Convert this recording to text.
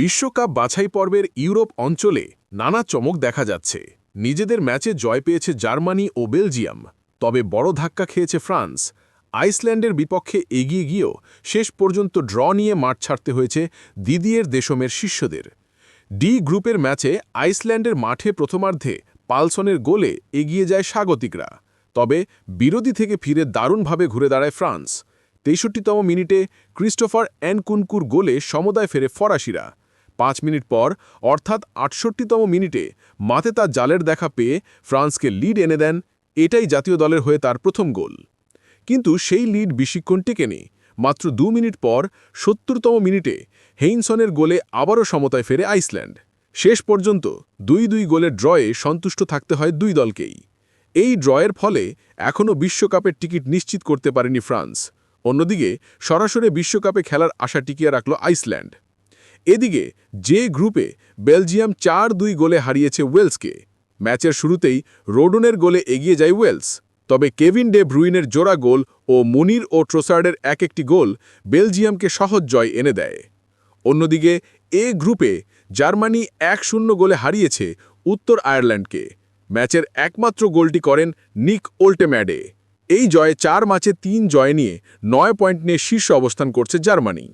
বিশ্বকাপ বাছাই পর্বের ইউরোপ অঞ্চলে নানা চমক দেখা যাচ্ছে। নিজেদের ম্যাচে জয় পেয়েছে জার্মানি ও বেলজিয়াম। তবে বড় ধাক্কা খেয়েছে ফ্রান্স। আইসল্যান্ডের বিপক্ষে এগিয়ে গিয়েও শেষ পর্যন্ত ড্র নিয়ে মাঠ ছাড়তে হয়েছে দিদিয়ের দেশমের শিষ্যদের। ডি গ্রুপের ম্যাচে আইসল্যান্ডের মাঠে প্রথমার্ধে পালসনের গোলে এগিয়ে যায় স্বাগতিকরা। তবে বিরোধী থেকে ফিরে দারুণভাবে ঘুরে দাঁড়ায় ফ্রান্স। তেষট্টিতম মিনিটে ক্রিস্টোফার অ্যানকুনকুর গোলে সমদায় ফেরে ফরাসিরা। পাঁচ মিনিট পর, অর্থাৎ আটষট্টিতম মিনিটে মাতে তার জালের দেখা পেয়ে ফ্রান্সকে লিড এনে দেন, এটাই জাতীয় দলের হয়ে তার প্রথম গোল। কিন্তু সেই লিড বেশিক্ষণ টেকেনি। মাত্র দু মিনিট পর, সত্তরতম মিনিটে, হেইনসনের গোলে আবারও সমতায় ফেরে আইসল্যান্ড। শেষ পর্যন্ত দুই দুই গোলের ড্রয়ে সন্তুষ্ট থাকতে হয় দুই দলকেই। এই ড্রয়ের ফলে এখনও বিশ্বকাপের টিকিট নিশ্চিত করতে পারেনি ফ্রান্স। অন্যদিকে, সরাসরি বিশ্বকাপে খেলার আশা টিকিয়ে রাখল আইসল্যান্ড। এদিকে যে গ্রুপে বেলজিয়াম চার দুই গোলে হারিয়েছে ওয়েলসকে। ম্যাচের শুরুতেই রোডনের গোলে এগিয়ে যায় ওয়েলস। তবে কেভিন ডে ব্রুইনের জোড়া গোল ও মুনির ও ট্রোসার্ডের এক একটি গোল বেলজিয়ামকে সহজ জয় এনে দেয়। অন্যদিকে এ গ্রুপে জার্মানি এক শূন্য গোলে হারিয়েছে উত্তর আয়ারল্যান্ডকে। ম্যাচের একমাত্র গোলটি করেন নিক ওল্টেম্যাডে। এই জয়ে চার ম্যাচে তিন জয় নিয়ে নয় পয়েন্ট নিয়ে শীর্ষ অবস্থান করছে জার্মানি।